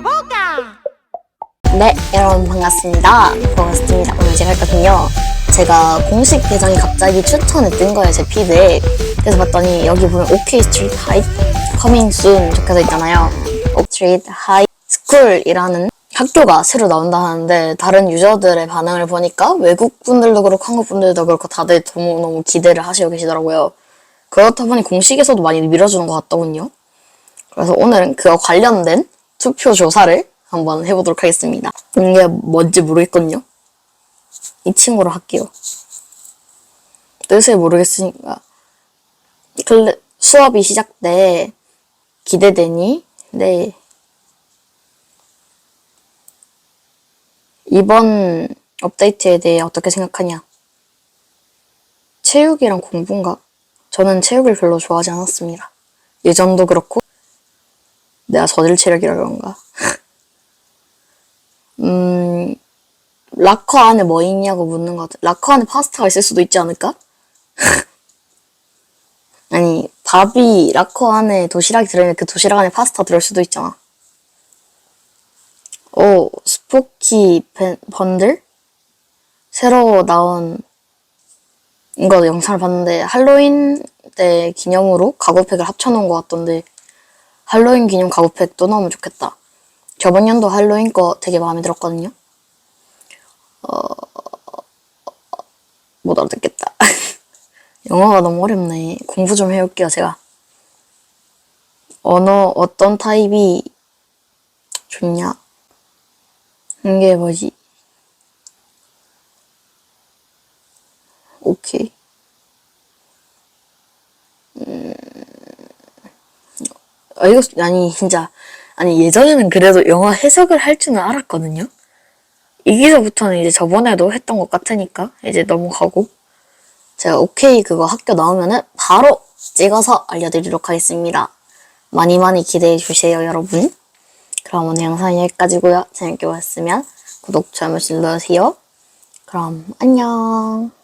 Boca. 네, 여러분 반갑습니다. 버거스트입니다. 오늘 제가 할 거든요. 제가 공식 계정이 갑자기 추천에 뜬 거예요, 제 피드에. 그래서 봤더니 여기 보면 OK Street High Coming Soon 적혀져 있잖아요. Street High School이라는 학교가 새로 나온다 하는데 다른 유저들의 반응을 보니까 외국 분들도 그렇고 한국 분들도 그렇고 다들 너무너무 기대를 하시고 계시더라고요. 그렇다 보니 공식에서도 많이 밀어주는 것 같더군요. 그래서 오늘은 그와 관련된 투표 조사를 한번 해보도록 하겠습니다. 이게 뭔지 모르겠거든요. 이 친구로 할게요. 뜻을 모르겠으니까. 클래, 수업이 시작돼. 기대되니? 네. 이번 업데이트에 대해 어떻게 생각하냐? 체육이랑 공부인가? 저는 체육을 별로 좋아하지 않았습니다. 예전도 그렇고, 내가 저질 체력이라 그런가? 음, 락커 안에 뭐 있냐고 묻는 것 같아. 락커 안에 파스타가 있을 수도 있지 않을까? 아니, 밥이 락커 안에 도시락이 들어있는 그 도시락 안에 파스타 들을 수도 있잖아. 오, 스포키 벤, 번들? 새로 나온 이거 영상을 봤는데 할로윈 때 기념으로 가구팩을 합쳐놓은 것 같던데 할로윈 기념 가구팩 또 나오면 좋겠다. 저번 연도 할로윈 거 되게 마음에 들었거든요. 어, 못 알아듣겠다. 영어가 너무 어렵네. 공부 좀 해올게요, 제가. 언어 어떤 타입이 좋냐? 이게 뭐지? 오케이. 이거, 아니, 진짜. 아니, 예전에는 그래도 영화 해석을 할 줄은 알았거든요? 여기서부터는 이제 저번에도 했던 것 같으니까, 이제 넘어가고. 제가 오케이 그거 학교 나오면은 바로 찍어서 알려드리도록 하겠습니다. 많이 많이 기대해 주세요, 여러분. 그럼 오늘 영상은 여기까지고요. 재밌게 보셨으면 구독, 좋아요, 눌러주세요. 그럼 안녕.